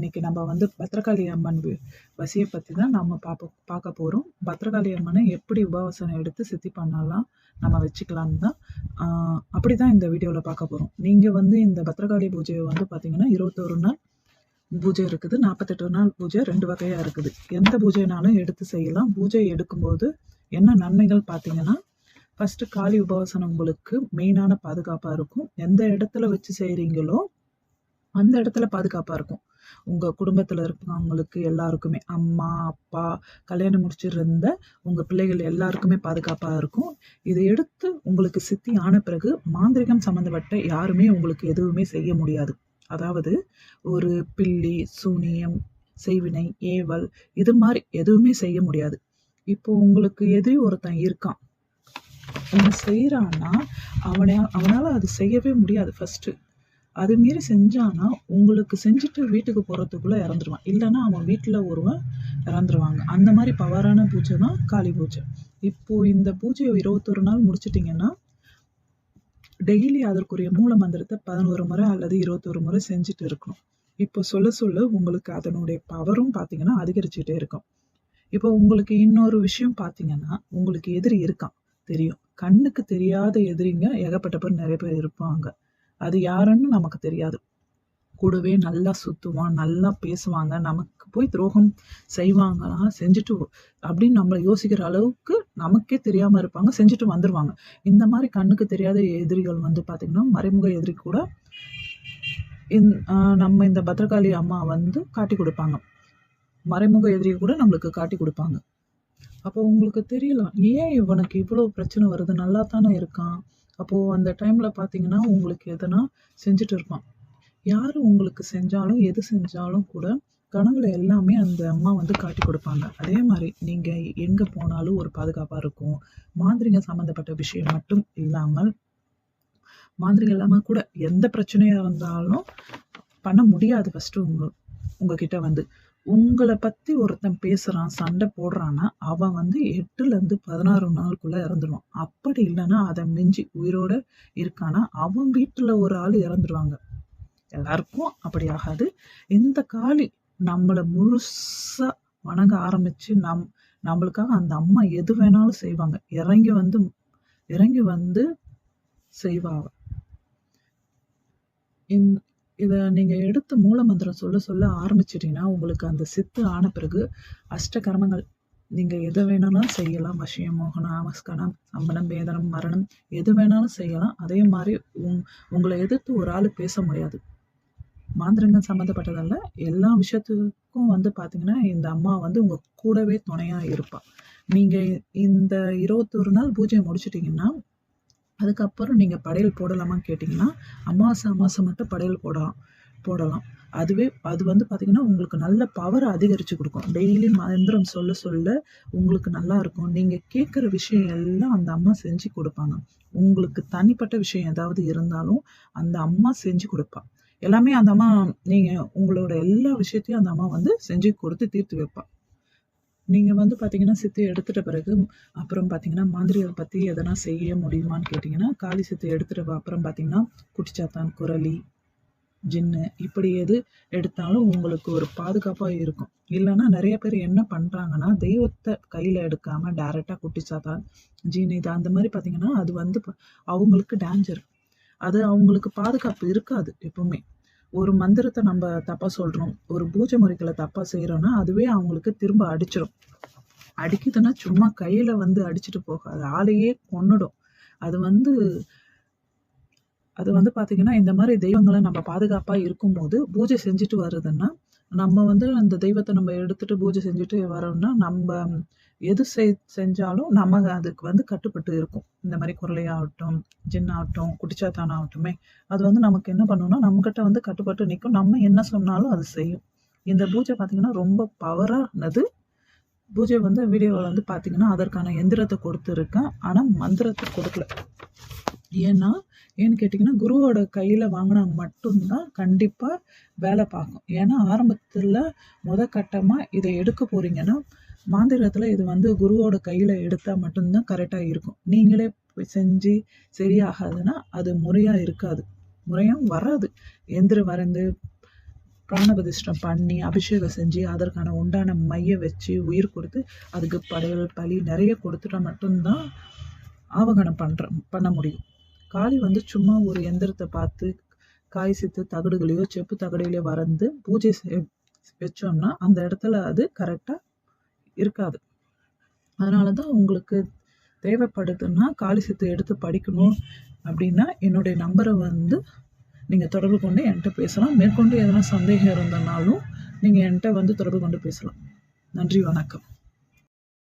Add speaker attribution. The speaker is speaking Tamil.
Speaker 1: இன்னைக்கு நம்ம வந்து பத்திரகாளி அம்மன் வசியை பற்றி தான் நம்ம பார்ப்ப பார்க்க போகிறோம் பத்திரகாளி அம்மனை எப்படி உபவாசனம் எடுத்து சித்தி பண்ணலாம் நம்ம வச்சுக்கலான்னு தான் அப்படி தான் இந்த வீடியோவில் பார்க்க போகிறோம் நீங்கள் வந்து இந்த பத்திரகாளி பூஜையை வந்து பார்த்தீங்கன்னா இருபத்தொரு நாள் பூஜை இருக்குது. நாற்பத்தெட்டு நாள் பூஜை ரெண்டு வகையாக இருக்குது. எந்த பூஜைனாலும் எடுத்து செய்யலாம். பூஜை எடுக்கும்போது என்ன நன்மைகள் பார்த்தீங்கன்னா ஃபஸ்ட்டு காளி உபவாசனம் உங்களுக்கு மெயினான பாதுகாப்பாக இருக்கும். எந்த இடத்துல வச்சு செய்கிறீங்களோ அந்த இடத்துல பாதுகாப்பாக இருக்கும். உங்கள் குடும்பத்தில் இருக்கிறவங்களுக்கு எல்லாருக்குமே அம்மா அப்பா கல்யாணம் முடிச்சிருந்த உங்கள் பிள்ளைகள் எல்லாருக்குமே பாதுகாப்பாக இருக்கும். இதை எடுத்து உங்களுக்கு சித்தி ஆன பிறகு மாந்திரிகம் சம்மந்தப்பட்ட யாருமே உங்களுக்கு எதுவுமே செய்ய முடியாது. அதாவது ஒரு பில்லி சூனியம் செய்வினை ஏவல் இது மாதிரி எதுவுமே செய்ய முடியாது. இப்போ உங்களுக்கு எதிரி ஒருத்தன் இருக்கான். அவன் செய்கிறான்னா அவனை அவனால் அது செய்யவே முடியாது ஃபஸ்ட்டு அது மாரி செஞ்சானா உங்களுக்கு செஞ்சுட்டு வீட்டுக்கு போகிறதுக்குள்ளே இறந்துருவான். இல்லைன்னா அவன் வீட்டில் ஒருவன் இறந்துருவாங்க. அந்த மாதிரி பவரான பூஜை தான் காளி பூஜை. இப்போது இந்த பூஜையை இருபத்தொரு நாள் முடிச்சிட்டிங்கன்னா டெய்லி அதற்குரிய மூல மந்திரத்தை பதினோரு முறை அல்லது இருபத்தொரு முறை செஞ்சுட்டு இருக்கணும். இப்போ சொல்ல சொல்ல உங்களுக்கு அதனுடைய பவரும் பார்த்தீங்கன்னா அதிகரிச்சுட்டே இருக்கும். இப்போ உங்களுக்கு இன்னொரு விஷயம் பார்த்தீங்கன்னா உங்களுக்கு எதிரி இருக்கான். தெரியும். கண்ணுக்கு தெரியாத எதிரிங்க ஏகப்பட்ட பேர் நிறைய பேர் இருப்பாங்க. அது யாருன்னு நமக்கு தெரியாது. கூடவே நல்லா சுற்றுவான் நல்லா பேசுவாங்க. நமக்கு போய் துரோகம் செய்வாங்களா செஞ்சுட்டு அப்படின்னு நம்மளை யோசிக்கிற அளவுக்கு நமக்கே தெரியாமல் இருப்பாங்க. செஞ்சுட்டு வந்துடுவாங்க இந்த மாதிரி கண்ணுக்கு தெரியாத எதிரிகள் வந்து பார்த்திங்கன்னா மறைமுக எதிரி கூட இந் நம்ம இந்த பத்ரகாளி அம்மா வந்து காட்டி கொடுப்பாங்க. மறைமுக எதிரியை கூட நம்மளுக்கு காட்டி கொடுப்பாங்க. அப்போ உங்களுக்கு தெரியலாம் ஏன் இவனுக்கு இவ்வளோ பிரச்சனை வருது? நல்லா தானே இருக்கான். அப்போது அந்த டைமில் பார்த்தீங்கன்னா உங்களுக்கு எதனா செஞ்சுட்டு இருப்பான். யார் உங்களுக்கு செஞ்சாலும் எது செஞ்சாலும் கூட கனவுல எல்லாமே அந்த அம்மா வந்து காட்டி கொடுப்பாங்க. அதே மாதிரி நீங்கள் எங்கே போனாலும் ஒரு பாதுகாப்பாக இருக்கும். மாந்திரிக சம்மந்தப்பட்ட விஷயம் மட்டும் இல்லாமல் மாந்திரிகம் இல்லாமல் கூட எந்த பிரச்சனையாக இருந்தாலும் பண்ண முடியாது ஃபஸ்ட்டு உங்க உங்ககிட்ட வந்து. உங்களை பற்றி ஒருத்தன் பேசுகிறான் சண்டை போடுறான்னா அவன் வந்து எட்டுலேருந்து பதினாறு நாளுக்குள்ளே இறந்துருவான். அப்படி இல்லைன்னா அதை மிஞ்சி உயிரோட இருக்கானா அவன் வீட்டில் ஒரு ஆள் இறந்துருவாங்க. எல்லாருக்கும் அப்படி ஆகாது. இந்த காளி நம்மளை முழுசாக வணங்க ஆரம்பித்து நம் நம்மளுக்காக அந்த அம்மா எது வேணாலும் செய்வாங்க. இறங்கி வந்து இறங்கி வந்து செய்வாங்க இதை நீங்கள் எடுத்து மூலமந்திரம் சொல்ல சொல்ல ஆரம்பிச்சிட்டிங்கன்னா உங்களுக்கு அந்த சித்து ஆன பிறகு அஷ்ட கர்மங்கள் நீங்கள் எதை வேணாலும் செய்யலாம். வசியம் மோகனம் ஆமஸ்கனம் அம்பனம் வேதனம் மரணம் எது வேணாலும் செய்யலாம். அதே மாதிரி உங் உங்களை எதிர்த்து ஒரு ஆள் பேச முடியாது. மாந்திரங்கள் சம்மந்தப்பட்டதல்ல எல்லா விஷயத்துக்கும் வந்து பார்த்தீங்கன்னா இந்த அம்மா வந்து உங்கள் கூடவே துணையாக இருப்பாள் நீங்கள் இந்த இருபத்தொரு நாள் பூஜையை முடிச்சிட்டிங்கன்னா அதுக்கப்புறம் நீங்கள் படையல் போடலாமான்னு கேட்டிங்கன்னா அமாவாசை அமாவாசை மட்டும் படையல் போடலாம் போடலாம். அதுவே அது வந்து பார்த்திங்கன்னா உங்களுக்கு நல்ல பவரை அதிகரித்து கொடுக்கும். டெய்லி மந்திரம் சொல்ல சொல்ல உங்களுக்கு நல்லா இருக்கும். நீங்கள் கேட்குற விஷயம் எல்லாம் அந்த அம்மா செஞ்சு கொடுப்பாங்க. உங்களுக்கு தனிப்பட்ட விஷயம் ஏதாவது இருந்தாலும் அந்த அம்மா செஞ்சு கொடுப்பா. எல்லாமே அந்த அம்மா நீங்கள் உங்களோட எல்லா விஷயத்தையும் அந்த அம்மா வந்து செஞ்சு கொடுத்து தீர்த்து வைப்பா. நீங்கள் வந்து பார்த்தீங்கன்னா சித்து எடுத்துகிட்ட பிறகு அப்புறம் பார்த்தீங்கன்னா மாந்திரியை பற்றி எதனா செய்ய முடியுமான்னு கேட்டிங்கன்னா காளி சித்து எடுத்துகிட்ட அப்புறம் பார்த்தீங்கன்னா குட்டிச்சாத்தான் குரலி ஜின்னு இப்படி எது எடுத்தாலும் உங்களுக்கு ஒரு பாதுகாப்பாக இருக்கும். இல்லைன்னா நிறைய பேர் என்ன பண்ணுறாங்கன்னா தெய்வத்தை கையில் எடுக்காமல் டைரெக்டாக குட்டிச்சாத்தான் ஜீன் இது அந்த மாதிரி பார்த்தீங்கன்னா அது வந்து ப- அவங்களுக்கு டேஞ்சர் அது அவங்களுக்கு பாதுகாப்பு இருக்காது எப்பவுமே. ஒரு மந்திரத்தை நம்ம தப்பாக சொல்கிறோம் ஒரு பூஜை முறைகளை தப்பாக செய்கிறோன்னா அதுவே அவங்களுக்கு திரும்ப அடிச்சிடும் அடிக்குதுன்னா சும்மா கையில் வந்து அடிச்சுட்டு போகாது ஆளையே கொன்னுடும். அது வந்து அது வந்து பார்த்தீங்கன்னா இந்த மாதிரி தெய்வங்களை நம்ம பாதுகாப்பாக இருக்கும்போது பூஜை செஞ்சுட்டு வருதுன்னா நம்ம வந்து அந்த தெய்வத்தை நம்ம எடுத்துட்டு பூஜை செஞ்சுட்டு வரோம்னா நம்ம எது செய் செஞ்சாலும் நம்ம அதுக்கு வந்து கட்டுப்பட்டு இருக்கும். இந்த மாதிரி குரலையாகட்டும் ஜின்னாகட்டும் குட்டிச்சாத்தான் ஆகட்டுமே அது வந்து நமக்கு என்ன பண்ணணும்னா நம்மக்கிட்ட வந்து கட்டுப்பட்டு நிற்கும். நம்ம என்ன சொன்னாலும் அது செய்யும். இந்த பூஜை பார்த்தீங்கன்னா ரொம்ப பவரானது. பூஜை வந்து வீடியோவில் வந்து பார்த்தீங்கன்னா அதற்கான எந்திரத்தை கொடுத்துருக்கேன். ஆனால் மந்திரத்தை கொடுக்கல. ஏன்னா ஏன்னு கேட்டிங்கன்னா குருவோட கையில் வாங்கினா மட்டும்தான் கண்டிப்பாக வேலை பார்க்கும். ஏன்னா ஆரம்பத்தில் முத கட்டமாக இதை எடுக்க போகிறீங்கன்னா மாந்திரத்தில் இது வந்து குருவோட கையில் எடுத்தால் மட்டும்தான் கரெக்டாக இருக்கும். நீங்களே போய் செஞ்சு சரியாகாதுன்னா அது முறையாக இருக்காது. முறையாக வராது. எந்திரம் வரைந்து பிராணபதிஷ்டம் பண்ணி அபிஷேகம் செஞ்சு அதற்கான உண்டான மைய வச்சு உயிர் கொடுத்து அதுக்கு படையல் பலி நிறைய கொடுத்துட்டா மட்டும்தான் ஆவகனம் பண்ணுற பண்ண முடியும். காளி வந்து சும்மா ஒரு எந்திரத்தை பார்த்து காய் சித்து தகடுகளையோ செப்பு தகடுகளையோ வரைந்து பூஜை செய்- வச்சோம்னா அந்த இடத்துல அது கரெக்டாக இருக்காது. அதனால தான் உங்களுக்கு தேவைப்படுதுன்னா காளி சித்து எடுத்து படிக்கணும் அப்படின்னா என்னுடைய நம்பரை வந்து நீங்கள் தொடர்பு கொண்டு என்கிட்ட பேசலாம். மேற்கொண்டு எதனா சந்தேகம் இருந்தனாலும் நீங்கள் என்கிட்ட வந்து தொடர்பு கொண்டு பேசலாம். நன்றி வணக்கம்.